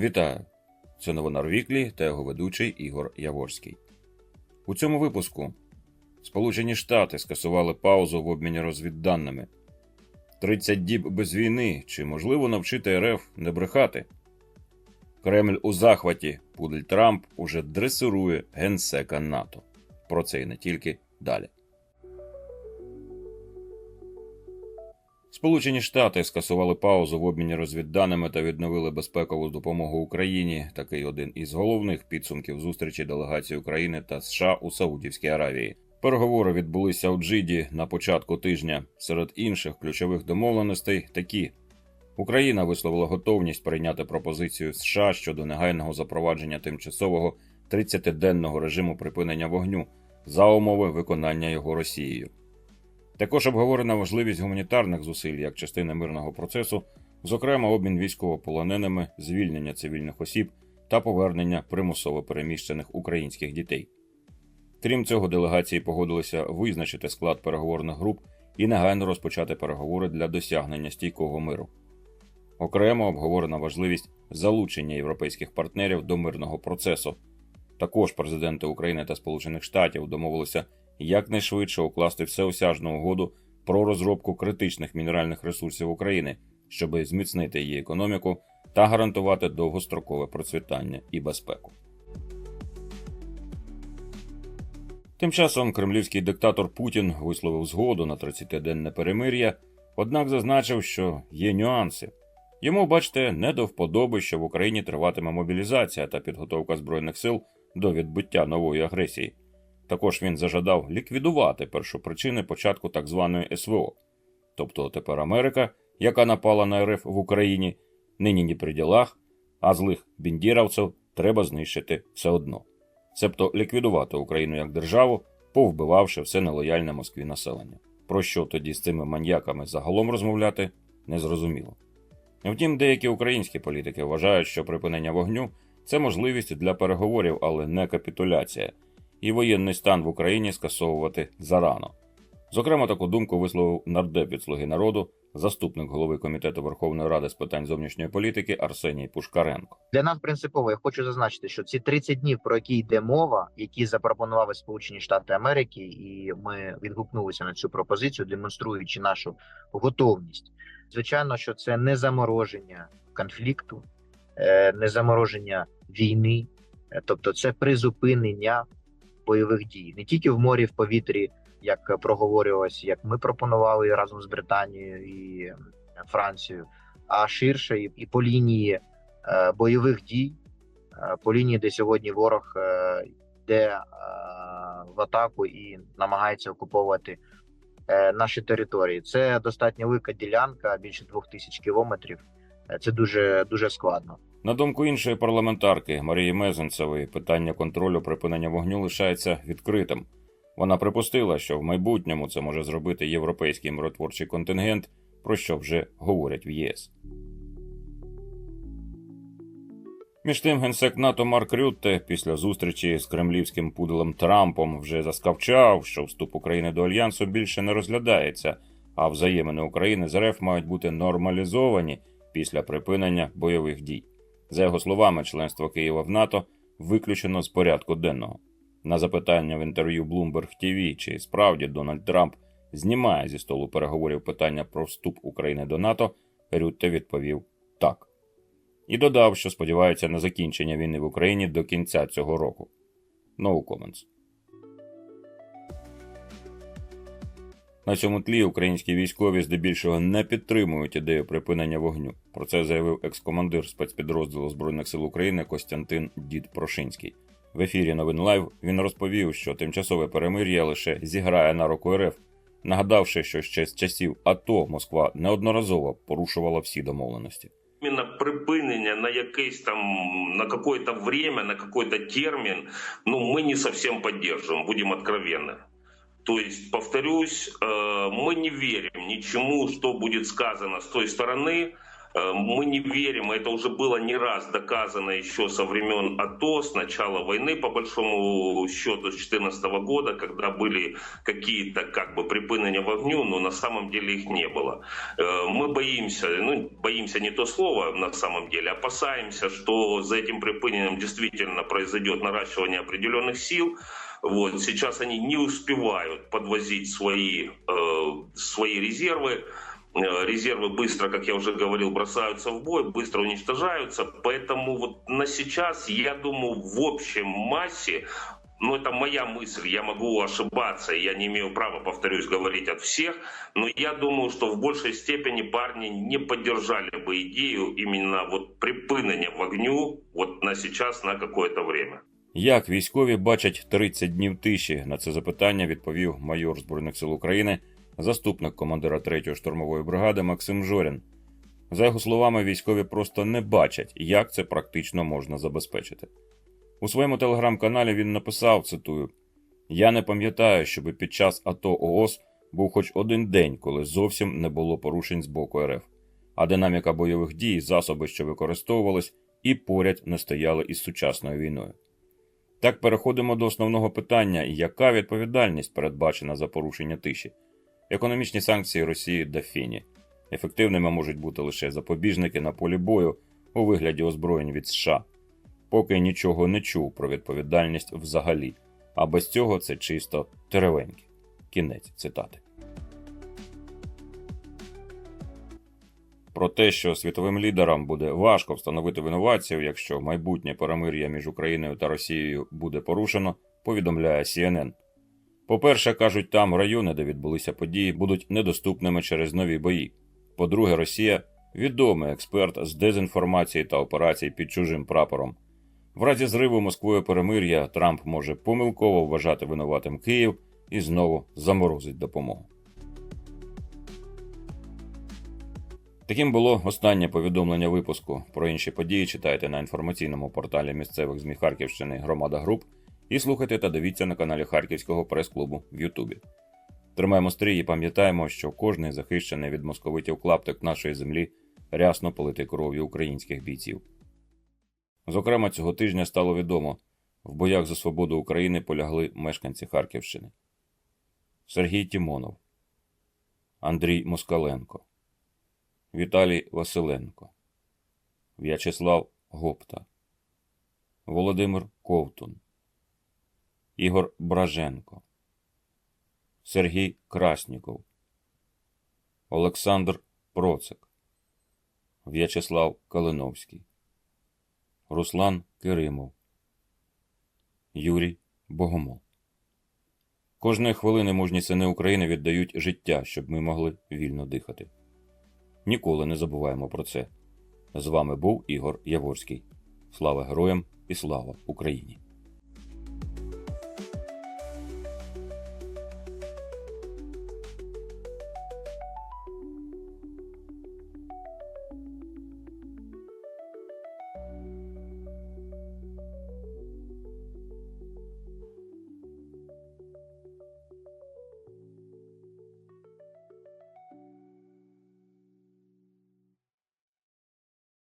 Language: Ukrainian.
Вітаю! Це новина Рвіклі та його ведучий Ігор Яворський. У цьому випуску Сполучені Штати скасували паузу в обміні розвідданими. 30 діб без війни. Чи можливо навчити РФ не брехати? Кремль у захваті. Пудель Трамп уже дресирує генсека НАТО. Про це і не тільки далі. Сполучені Штати скасували паузу в обміні розвідданими та відновили безпекову допомогу Україні. Такий один із головних підсумків зустрічі делегації України та США у Саудівській Аравії. Переговори відбулися у Джиді на початку тижня. Серед інших ключових домовленостей такі: Україна висловила готовність прийняти пропозицію США щодо негайного запровадження тимчасового 30-денного режиму припинення вогню за умови виконання його Росією. Також обговорена важливість гуманітарних зусиль як частини мирного процесу, зокрема обмін військовополоненими, звільнення цивільних осіб та повернення примусово переміщених українських дітей. Крім цього, делегації погодилися визначити склад переговорних груп і негайно розпочати переговори для досягнення стійкого миру. Окремо обговорена важливість залучення європейських партнерів до мирного процесу. Також президенти України та Сполучених Штатів домовилися якнайшвидше укласти всеосяжну угоду про розробку критичних мінеральних ресурсів України, щоб зміцнити її економіку та гарантувати довгострокове процвітання і безпеку. Тим часом кремлівський диктатор Путін висловив згоду на 30-денне перемир'я, однак зазначив, що є нюанси. Йому, бачите, не до вподоби, що в Україні триватиме мобілізація та підготовка збройних сил до відбиття нової агресії. Також він зажадав ліквідувати першопричини початку так званої СВО. Тобто тепер Америка, яка напала на РФ в Україні, нині ні при ділах, а злих біндіравців треба знищити все одно. Себто ліквідувати Україну як державу, повбивавши все нелояльне Москві населення. Про що тоді з цими маньяками загалом розмовляти незрозуміло. Втім, деякі українські політики вважають, що припинення вогню це можливість для переговорів, але не капітуляція, і воєнний стан в Україні скасовувати зарано. Зокрема, таку думку висловив нардеп від Слуги народу, заступник голови комітету Верховної Ради з питань зовнішньої політики Арсеній Пушкаренко. Для нас принципово я хочу зазначити, що ці 30 днів, про які йде мова, які запропонували Сполучені Штати Америки, і ми відгукнулися на цю пропозицію, демонструючи нашу готовність. Звичайно, що це не замороження конфлікту, е, не замороження війни, е, тобто це призупинення бойових дій не тільки в морі, в повітрі, як проговорювалось, як ми пропонували разом з Британією і е, Францією, а ширше і, по лінії е, бойових дій, е, по лінії, де сьогодні ворог йде в атаку і намагається окуповувати наші території. Це достатньо велика ділянка, більше двох тисяч кілометрів. Це дуже дуже складно. На думку іншої парламентарки Марії Мезенцевої, питання контролю припинення вогню лишається відкритим. Вона припустила, що в майбутньому це може зробити європейський миротворчий контингент, про що вже говорять в ЄС. Між тим, генсек НАТО Марк Рютте після зустрічі з кремлівським пуделем Трампом вже заскавчав, що вступ України до альянсу більше не розглядається, а взаємини України з РФ мають бути нормалізовані після припинення бойових дій. За його словами, членство Києва в НАТО виключено з порядку денного. На запитання в інтерв'ю Bloomberg TV, чи справді Дональд Трамп знімає зі столу переговорів питання про вступ України до НАТО, Рютте відповів так. І додав, що сподівається на закінчення війни в Україні до кінця цього року. No comments. На цьому тлі українські військові здебільшого не підтримують ідею припинення вогню. Про це заявив екс-командир спецпідрозділу Збройних сил України Костянтин Дід Прошинський. В ефірі Новин Лайв він розповів, що тимчасове перемир'я лише зіграє на руку РФ, нагадавши, що ще з часів АТО Москва неодноразово порушувала всі домовленості. Іменно припинення на якесь там на какое-то время, на какой-то термин, ну мы не совсем поддерживаем, будем откровенны. То есть, повторюсь, э, мы не верим ничему, что будет сказано с той стороны. Э, Мы не верим, это уже было не раз доказано еще со времен АТО, с начала войны, по большому счету, с 2014 года, когда были какие-то как бы припынения в огню, но на самом деле их не было. Э, Мы боимся, ну, боимся не то слово на самом деле, опасаемся, что за этим припынением действительно произойдет наращивание определенных сил. Вот, сейчас они не успевают подвозить свои, э, свои резервы. Э, резервы быстро, как я уже говорил, бросаются в бой, быстро уничтожаются. Поэтому вот на сейчас, я думаю, в общем массе, ну это моя мысль, я могу ошибаться, я не имею права, повторюсь, говорить от всех, но я думаю, что в большей степени парни не поддержали бы идею именно вот припынения в огню вот на сейчас, на какое-то время. Як військові бачать 30 днів тиші? На це запитання відповів майор Збройних сил України, заступник командира 3-ї штурмової бригади Максим Жорін. За його словами, військові просто не бачать, як це практично можна забезпечити. У своєму телеграм-каналі він написав: цитую: Я не пам'ятаю, щоб під час АТО ООС був хоч один день, коли зовсім не було порушень з боку РФ, а динаміка бойових дій, засоби, що використовувались, і поряд не стояли із сучасною війною. Так переходимо до основного питання: яка відповідальність передбачена за порушення тиші? Економічні санкції Росії до фіні. Ефективними можуть бути лише запобіжники на полі бою у вигляді озброєнь від США. Поки нічого не чув про відповідальність взагалі, а без цього це чисто теревеньки. Кінець цитати. Про те, що світовим лідерам буде важко встановити винуватців, якщо майбутнє перемир'я між Україною та Росією буде порушено, повідомляє CNN. По-перше, кажуть, там райони, де відбулися події, будуть недоступними через нові бої. По-друге, Росія відомий експерт з дезінформації та операцій під чужим прапором. В разі зриву Москвою перемир'я Трамп може помилково вважати винуватим Київ і знову заморозить допомогу. Таким було останнє повідомлення випуску. Про інші події читайте на інформаційному порталі місцевих ЗМІ Харківщини Громада Груп і слухайте та дивіться на каналі Харківського прес-клубу в Ютубі. Тримаємо стрій і пам'ятаємо, що кожний захищений від московитів клаптик нашої землі рясно политий кров'ю українських бійців. Зокрема, цього тижня стало відомо, в боях за свободу України полягли мешканці Харківщини. Сергій Тімонов, Андрій Москаленко, Віталій Василенко, В'ячеслав Гопта, Володимир Ковтун, Ігор Браженко, Сергій Красніков, Олександр Процик, В'ячеслав Калиновський, Руслан Киримов, Юрій Богомол. Кожної хвилини мужні сини України віддають життя, щоб ми могли вільно дихати. Ніколи не забуваємо про це. З вами був Ігор Яворський. Слава героям і слава Україні!